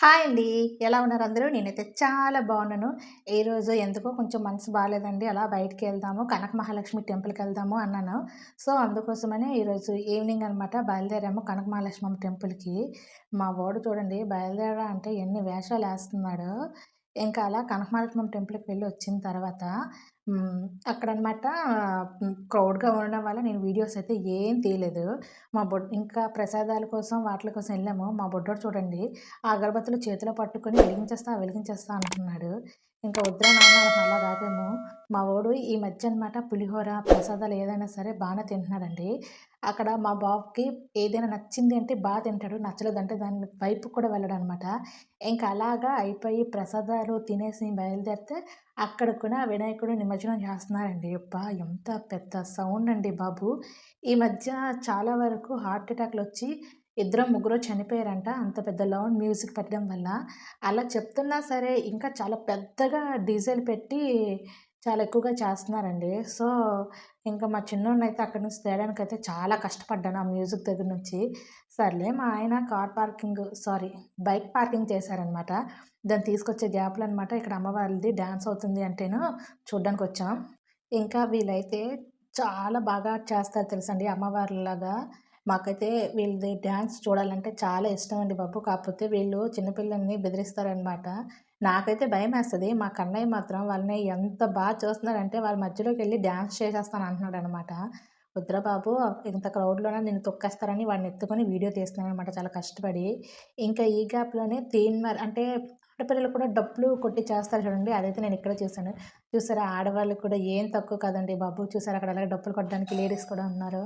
Hi అండి. ఎలా ఉన్నారు అందరూ? నేనైతే చాలా బాగున్నాను. ఈరోజు ఎందుకో కొంచెం మనసు బాగాలేదండి అలా బయటికి వెళ్దాము కనక మహాలక్ష్మి టెంపుల్కి వెళ్దాము అన్నాను. సో, అందుకోసమనే ఈరోజు ఈవినింగ్ అనమాట బయలుదేరాము కనక మహాలక్ష్మమ్మ టెంపుల్‌కి. మా వాడు చూడండి బయలుదేరా అంటే ఎన్ని వేషాలు వేస్తున్నాడు ఇంకా అలా కనకమహాలక్ష్మి టెంపుల్‌కి వెళ్ళి వచ్చిన తర్వాత అక్కడనమాట అనమాట క్రౌడ్‌గా ఉండడం వల్ల నేను వీడియోస్ అయితే ఏం తీయలేదు. మా బొడ్ ఇంకా ప్రసాదాల కోసం వాటిల కోసం వెళ్ళాము మా బుడ్డోడు చూడండి ఆ అగరబత్తులు చేతిలో పట్టుకొని వెలిగించేస్తా, వెలిగించేస్తా అంటున్నాడు. ఇంకా వద్దురా నాన్న అలా రాదేమో మా వాడు ఈ మధ్య అనమాట పులిహోర, ప్రసాదాలు ఏదైనా సరే బాగానే తింటున్నాడండి. అక్కడ మా బాబుకి ఏదైనా నచ్చింది అంటే బాగా తింటాడు. నచ్చలేదంటే దాని వైపుకి కూడా వెళ్ళడనమాట. ఇంకా అలాగా అయిపోయి ప్రసాదాలు తినేసి బయలుదేరితే అక్కడ కూడా వినాయకుడు నిమజ్జనం చేస్తున్నారండి. అబ్బా! ఎంత పెద్ద సౌండ్ అండి బాబు. ఈ మధ్య చాలా వరకు హార్ట్ అటాక్లు వచ్చి ఇద్దరం ముగ్గురు చనిపోయారంట. అంత పెద్ద లౌండ్ మ్యూజిక్ పెట్టడం వల్ల. అలా చెప్తున్నా సరే ఇంకా చాలా పెద్దగా డీజిల్ పెట్టి చాలా ఎక్కువగా చేస్తున్నారండి. సో, ఇంకా మా చిన్నోడినైతే అక్కడి నుంచి తేడానికైతే చాలా కష్టపడ్డాను ఆ మ్యూజిక్ దగ్గర నుంచి. సర్లే మా ఆయన car parking sorry bike parking చేశారనమాట. దాన్ని తీసుకొచ్చే గ్యాప్లు అనమాట ఇక్కడ అమ్మవారిది డ్యాన్స్ అవుతుంది అంటేను చూడ్డానికొచ్చాం. ఇంకా వీళ్ళైతే చాలా బాగా చేస్తారు తెలుసండి అమ్మవారిలాగా మాకైతే వీళ్ళది డ్యాన్స్ చూడాలంటే చాలా ఇష్టం అండి బాబు. కాకపోతే వీళ్ళు చిన్నపిల్లల్ని బెదిరిస్తారనమాట. నాకైతే భయం వేస్తుంది మా కన్నయ్య మాత్రం వాళ్ళని ఎంత బాగా చూస్తున్నారంటే వాళ్ళ మధ్యలోకి వెళ్ళి డ్యాన్స్ చేసేస్తాను అంటున్నాడనమాట. వద్దురా బాబు ఇంత క్రౌడ్లోనే నేను తొక్కేస్తారని వాడిని ఎత్తుకొని వీడియో తీస్తున్నాను అనమాట చాలా కష్టపడి. ఇంకా ఈ గ్యాప్‌లోనే తీన్మార్ అంటే ఆడపిల్లలు కూడా డప్పులు కొట్టి చేస్తారు చూడండి. అదైతే నేను ఇక్కడ చూసాను. చూసారా ఆడవాళ్ళు కూడా ఏం తక్కువ కాదండి బాబు. చూసారా అక్కడ అలాగే డప్పులు కొట్టడానికి లేడీస్ కూడా ఉన్నారు.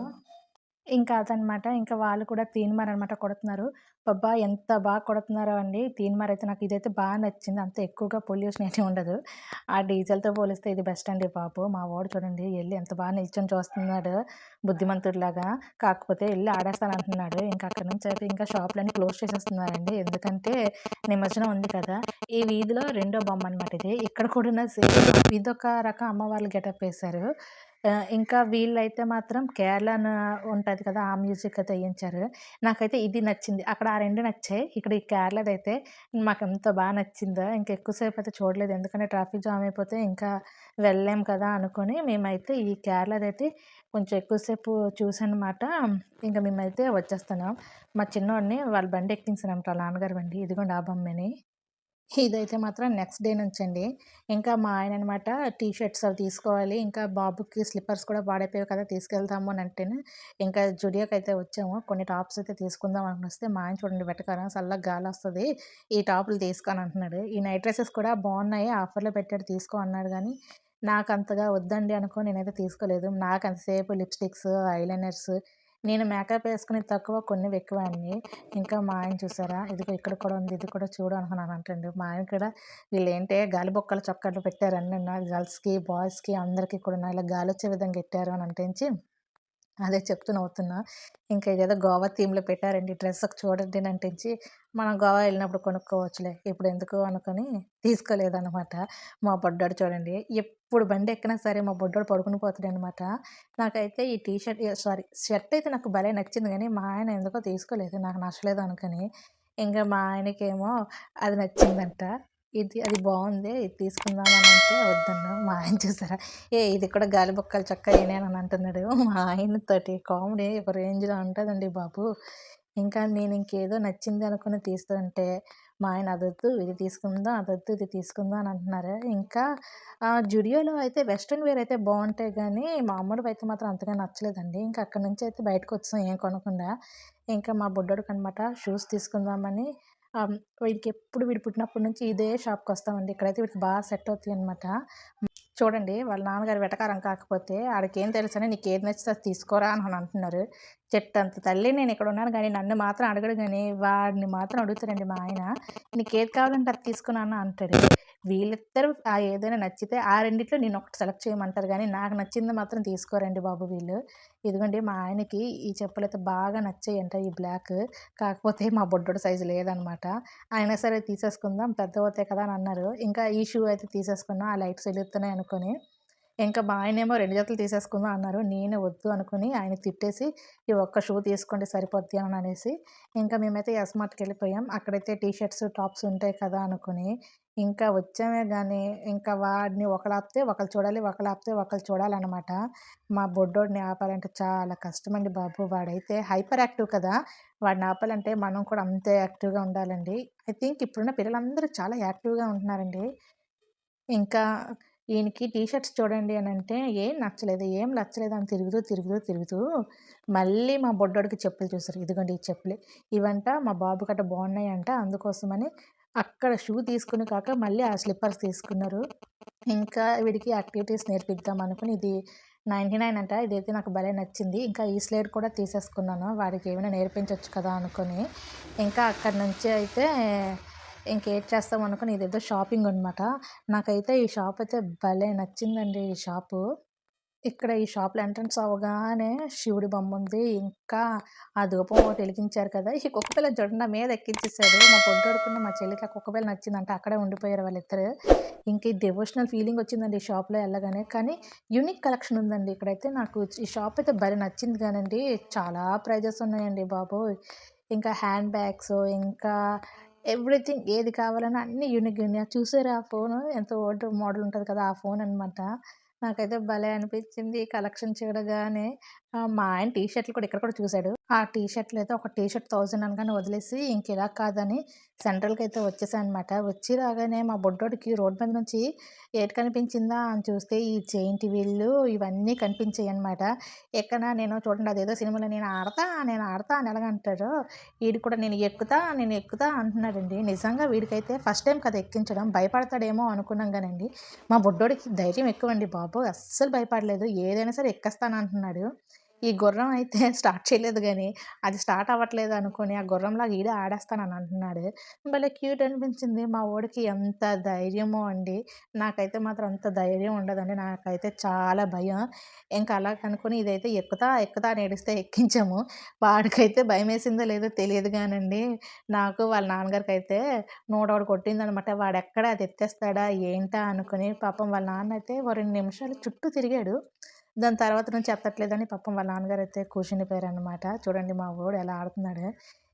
ఇంకా అదనమాట. ఇంకా వాళ్ళు కూడా తీన్మార్ అనమాట కొడుతున్నారు. బాబా ఎంత బాగా కొడుతున్నారో అండి. తీన్మార్ అయితే నాకు ఇదైతే బాగా నచ్చింది. అంత ఎక్కువగా పొల్యూషన్ అయితే ఉండదు. ఆ డీజిల్తో పోలిస్తే ఇది బెస్ట్ అండి బాబు. మా వాడు చూడండి వెళ్ళి ఎంత బాగా నిల్చొని చూస్తున్నాడు బుద్ధిమంతుడిలాగా. కాకపోతే ఎళ్ళి ఆడేస్తానంటున్నాడు. ఇంకా అక్కడ నుంచి అయితే ఇంకా షాపులన్నీ క్లోజ్ చేసేస్తున్నారండి. ఎందుకంటే నిమజ్జనం ఉంది కదా! ఈ వీధిలో రెండో బొమ్మ అనమాట ఇది. ఇక్కడ కూడా సేమ్ ఇదొక రకం అమ్మవార్లు గెటప్ వేశారు ఇంకా వీళ్ళైతే మాత్రం కేరళన ఉంటుంది కదా! ఆ మ్యూజిక్ అయితే వేయించారు నాకైతే ఇది నచ్చింది. అక్కడ ఆ రెండు నచ్చాయి. ఇక్కడ ఈ కేరళదైతే ఎంత బాగా నచ్చిందో ఇంకా ఎక్కువసేపు అయితే చూడలేదు. ఎందుకంటే ట్రాఫిక్ జామ్ అయిపోతే ఇంకా వెళ్ళలేం కదా! అనుకొని మేమైతే ఈ కేరళదైతే కొంచెం ఎక్కువసేపు చూసానమాట ఇంకా మేమైతే వచ్చేస్తున్నాం. మా చిన్నోడిని వాళ్ళ బండి ఎక్కించాననమాట వాళ్ళ నాన్నగారు బండి. ఇదిగోండి ఆ బొమ్మని. ఇదైతే మాత్రం నెక్స్ట్ డే నుంచి అండి ఇంకా మా ఆయన అనమాట టీ షర్ట్స్ అవి తీసుకోవాలి. ఇంకా బాబుకి స్లిప్పర్స్ కూడా పాడైపోయాయి కదా! తీసుకెళ్తాము అని అంటేనే ఇంకా జుడియోకైతే వచ్చాము. కొన్ని టాప్స్ అయితే తీసుకుందాం అని వస్తే మా ఆయన చూడండి వెటకారం చల్లగా వస్తుంది ఈ టాపులు తీసుకొని అంటున్నాడు. ఈ నైట్ డ్రెస్సెస్ కూడా బాగున్నాయి. ఆఫర్‌లో పెట్టాడు తీసుకో అన్నాడు కానీ నాకు అంతగా వద్దండి అనుకో నేనైతే తీసుకోలేదు. నాకు అంతసేపు లిప్‌స్టిక్స్, ఐలైనర్స్ నేను మేకప్ వేసుకుని తక్కువ కొన్ని ఎక్కువ అండి. ఇంకా మా ఆయన చూసారా ఇదిగో ఇక్కడ కూడా ఉంది. ఇది కూడా చూడు అనుకున్నాను అంటండి మా ఆయన కూడా వీళ్ళేంటే గాలి బొక్కల చొక్కాలు పెట్టారు అన్నన్నా గర్ల్స్‌కి, బాయ్స్‌కి అందరికి కూడా ఇలా గాలి వచ్చే విధంగా పెట్టారు అని అంటించి అదే చెప్తూ నవ్వుతున్నా. ఇంకా ఇదేదో గోవా థీమ్‌లో పెట్టారండి డ్రెస్ ఒక చూడండి అని మనం గోవా వెళ్ళినప్పుడు కొనుక్కోవచ్చులే. ఇప్పుడు ఎందుకు అనుకొని తీసుకోలేదనమాట. మా బొడ్డోడు చూడండి ఎప్పుడు బండి ఎక్కినా సరే మా బుడ్డోడు పడుకుని పోతాడనమాట. నాకైతే ఈ టీ షర్ట్ సారీ షర్ట్ అయితే నాకు భలే నచ్చింది కానీ మా ఆయన ఎందుకో తీసుకోలేదు. నాకు నచ్చలేదు అనుకోని. ఇంకా మా ఆయనకేమో అది నచ్చిందంట. ఇది అది బాగుంది ఇది తీసుకుందాం అని అంటే వద్దన్నాం. మా ఆయన చూసారా ఏ ఇది కూడా గాలి బొక్కలు చొక్కా అని అంటున్నాడు. మా ఆయనతోటి కామెడీ ఒక రేంజ్‌లో ఉంటుందండి బాబు. ఇంకా నేను ఇంకేదో నచ్చింది అనుకుని తీస్తుంటే మా ఆయన అదొద్దు ఇది తీసుకుందాం, అదొద్దు ఇది తీసుకుందాం అని అంటున్నారు. ఇంకా జుడియోలో అయితే వెస్ట్రన్ వేర్ అయితే బాగుంటాయి కానీ మా గానీ, అయితే మాత్రం అంతగా నచ్చలేదండి. ఇంకా అక్కడ నుంచి అయితే బయటకొచ్చేసాం ఏం కొనకుండా. ఇంకా మా బుడ్డోడికనమాట షూస్ తీసుకుందామని వీడికి వీడికెప్పుడు వీడు పుట్టినప్పటి నుంచి ఇదే షాప్కి వస్తామండి ఇక్కడైతే వీడికి బాగా సెట్ అవుతాయనమాట. చూడండి వాళ్ళ నాన్నగారు వెటకారం కాకపోతే ఆడికేం తెలుసని ఏది నచ్చితే అది తీసుకోరా అని అంటున్నారు. చెట్టంత తల్లి నేను ఇక్కడ ఉన్నాను కానీ నన్ను మాత్రం అడగడు కానీ వాడిని మాత్రం అడుగుతారండి మా ఆయన. నీకు ఏది కావాలంటే అది తీసుకున్నాను అంటాడు. వీళ్ళిద్దరు ఆ ఏదైనా నచ్చితే ఆ రెండిట్లో ఒకటి సెలెక్ట్ చేయమంటారు కానీ నాకు నచ్చింది మాత్రం తీసుకోరండి బాబు వీళ్ళు. ఇదిగోండి మా ఆయనకి ఈ చెప్పులైతే బాగా నచ్చాయంట ఈ బ్లాక్. కాకపోతే మా బొడ్డోడు సైజు లేదనమాట. అయినా సరే తీసేసుకుందాం పెద్ద అవుతాయి కదా అని అన్నారు. ఇంకా ఈ షూ అయితే తీసేసుకున్నాం. ఆ లైట్స్ వెలుగుతున్నాయి అనుకొని ఇంకా మా ఆయనేమో రెండు జతలు తీసేసుకుందాం అన్నారు. నేను వద్దు అనుకుని ఆయన తిట్టేసి, "ఈ ఒక్క షూ తీసుకోండి సరిపోద్ది" అని అనేసి, ఇంకా మేమైతే ఎస్మార్ట్కి వెళ్ళిపోయాం అక్కడైతే టీ షర్ట్స్, టాప్స్ ఉంటాయి కదా అనుకుని, ఇంకా వచ్చామే కానీ ఇంకా వాడిని ఒకళ్ళాపితే ఒకళ్ళు చూడాలి, ఒకళ్ళాపితే ఒకళ్ళు చూడాలన్నమాట మా బొడ్డోడిని ఆపాలంటే చాలా కష్టమండి బాబు. వాడైతే హైపర్ యాక్టివ్ కదా! వాడిని ఆపాలంటే మనం కూడా అంతే యాక్టివ్‌గా ఉండాలండి. ఐ థింక్ ఇప్పుడున్న పిల్లలందరూ చాలా యాక్టివ్‌గా ఉంటున్నారండి. ఇంకా ఈయనకి టీ షర్ట్స్ చూడండి అంటే ఏం నచ్చలేదు, ఏం నచ్చలేదు అని తిరుగుతూ, తిరుగుతూ, తిరుగుతూ మళ్ళీ మా బొడ్డోడికి చెప్పులు చూసారు. ఇదిగోండి ఈ చెప్పులు ఇవంట మా బాబు గట్ట బాగున్నాయంట. అందుకోసమని అక్కడ షూ తీసుకుని కాక మళ్ళీ ఆ స్లిప్పర్స్ తీసుకున్నారు. ఇంకా వీడికి యాక్టివిటీస్ నేర్పిద్దాం అనుకుని ఇది 99 అంట. ఇదైతే నాకు భలే నచ్చింది. ఇంకా ఈ స్లేట్ కూడా తీసేసుకున్నాను. వాడికి ఏమైనా నేర్పించవచ్చు కదా అనుకుని. ఇంకా అక్కడి నుంచి అయితే ఇంకేం చేస్తాం అనుకుని ఇదేదో షాపింగ్ అనమాట. నాకైతే ఈ షాప్ అయితే భలే నచ్చిందండి ఈ షాపు. ఇక్కడ ఈ షాప్‌లో ఎంట్రన్స్ అవ్వగానే శివుడి బొమ్మ ఉంది ఇంకా ఆ ధూపం ఒకటి కదా! ఈ కుక్కపిల్ల జొండ చూడండి మీద ఎక్కించేసాడు. మా బుడ్డోడికును, మా చెల్లికి ఆ కుక్కపిల్ల నచ్చిందంటే అక్కడే ఉండిపోయారు వాళ్ళిద్దరు. ఇంకా ఈ డివోషనల్ ఫీలింగ్ వచ్చిందండి ఈ షాప్‌లో వెళ్ళగానే కానీ యూనిక్ కలెక్షన్ ఉందండి ఇక్కడైతే. నాకు ఈ షాప్ అయితే భలే నచ్చింది కానండి చాలా ప్రైజెస్ ఉన్నాయండి బాబోయ్! ఇంకా హ్యాండ్ బ్యాగ్స్, ఇంకా ఎవ్రీథింగ్ ఏది కావాలన్నా అన్నీ యూనిక్ యూనిక్ చూసారా ఆ ఫోన్ ఎంత ఓల్డ్ మోడల్ ఉంటుంది కదా! ఆ ఫోన్ అనమాట. నాకైతే భలే అనిపించింది కలెక్షన్ చూడగానే. మా ఆయన టీ షర్ట్‌లు కూడా ఇక్కడ కూడా చూశాడు ఆ టీ షర్ట్‌లు అయితే ఒక టీ షర్ట్ థౌజండ్ అనగానే వదిలేసి ఇంకెలా కాదని కాదని అయితే వచ్చేసా అనమాట. వచ్చి రాగానే మా బుడ్డోడికి రోడ్ మీద నుంచి ఏటి కనిపించిందా అని చూస్తే ఈ జెయింట్ వీళ్ళు ఇవన్నీ కనిపించాయన్నమాట. ఎక్కడ నేను చూడండి అదేదో సినిమాలో నేను ఆడతా, నేను ఆడతా అని ఎలాగంటాడు వీడు కూడా నేను ఎక్కుతా, నేను ఎక్కుతా అంటున్నాడండి. నిజంగా వీడికైతే ఫస్ట్ టైం కదా ఎక్కించడం. భయపడతాడేమో అనుకున్నాం కానండి మా బుడ్డోడికి ధైర్యం ఎక్కువండి బాబు అస్సలు భయపడలేదు. ఏదైనా సరే ఎక్కేస్తాను అంటున్నాడు. ఈ గుర్రం అయితే స్టార్ట్ చేయలేదు కానీ అది స్టార్ట్ అవ్వట్లేదు అనుకుని ఆ గుర్రంలాగా ఈడే ఆడేస్తానని అంటున్నాడు. భలే క్యూట్ అనిపించింది. మా ఓడికి ఎంత ధైర్యమో అండి. నాకైతే మాత్రం అంత ధైర్యం ఉండదండి. నాకైతే చాలా భయం. ఇంక అలాగనుకుని ఇదైతే ఎక్కుతా, ఎక్కుతా అని ఏడిస్తే ఎక్కించాము. వాడికైతే భయమేసిందో లేదో తెలియదు కానండి నాకు వాళ్ళ నాన్నగారికి అయితే నూటొకటి కొట్టిందనమాట. వాడెక్కడ అది ఎత్తేస్తాడా ఏంటా అనుకుని. పాపం వాళ్ళ నాన్నయితే ఓ రెండు నిమిషాలు చుట్టూ తిరిగాడు. దాని తర్వాత నుంచి చెప్పట్లేదని పాపం వాళ్ళ నాన్నగారు నాన్నగారైతే కూర్చుండిపోయారనమాట. చూడండి మా వాడు ఎలా ఆడుతున్నాడు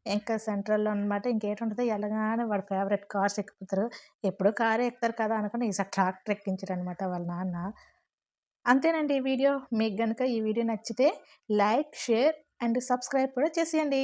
ఇంకా సెంట్రల్‌లో అనమాట ఇంకేటుంటుందో ఎలాగానే వాడు ఫేవరెట్ కార్స్ ఎక్కిపోతారు. ఎప్పుడూ కారే ఎక్కుతారు కదా అనుకుని ఈసారి ట్రాక్టర్ ఎక్కించాడనమాట వాళ్ళ నాన్న. అంతేనండి ఈ వీడియో. మీకు కనుక ఈ వీడియో నచ్చితే లైక్, షేర్ అండ్ సబ్స్క్రైబ్ కూడా చేసేయండి.